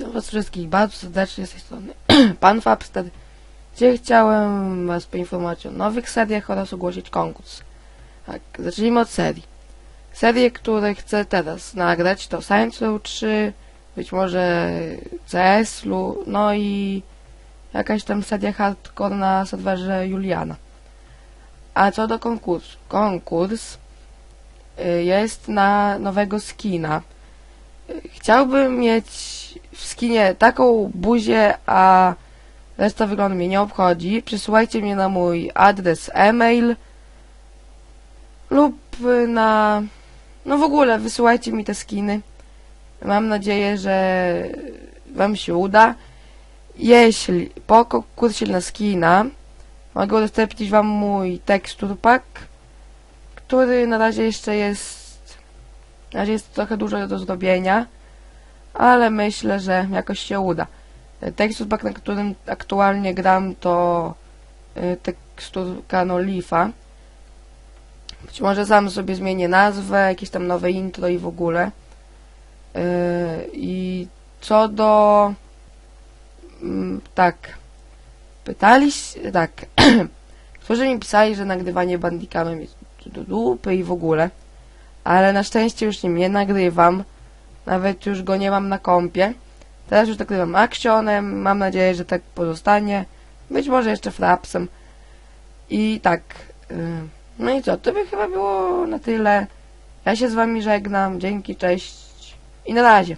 Witam was wszystkich bardzo serdecznie z tej strony Pan Fabster, gdzie chciałem was poinformować o nowych seriach oraz ogłosić konkurs. Tak, zacznijmy od serii. Serie, które chcę teraz nagrać to Science Row 3, być może CS, Lu, no i jakaś tam seria hardcore na serwerze Juliana. A co do konkursu? Konkurs y, jest na nowego skina. Y, Chciałbym mieć skinie taką buzię, a reszta wyglądu mnie nie obchodzi. Przysyłajcie mnie na mój adres e-mail lub na... No w ogóle wysyłajcie mi te skiny. Mam nadzieję, że wam się uda. Jeśli po konkursie na skina mogę udostępnić wam mój tekstur pack, który na razie jeszcze jest... Na razie jest trochę dużo do zrobienia ale myślę, że jakoś się uda. Tekstur pack, na którym aktualnie gram, to y, teksturka no Leafa. Być może sam sobie zmienię nazwę, jakieś tam nowe intro i w ogóle. Yy, I co do... Mm, tak. Pytaliście... Tak. Którzy mi pisali, że nagrywanie bandicamem jest do dupy i w ogóle. Ale na szczęście już nim nie nagrywam. Nawet już go nie mam na kompie. Teraz już nagrywam Actionem. Mam nadzieję, że tak pozostanie. Być może jeszcze Frapsem. I tak. Yy, no i co? To by chyba było na tyle. Ja się z wami żegnam. Dzięki, cześć. I na razie.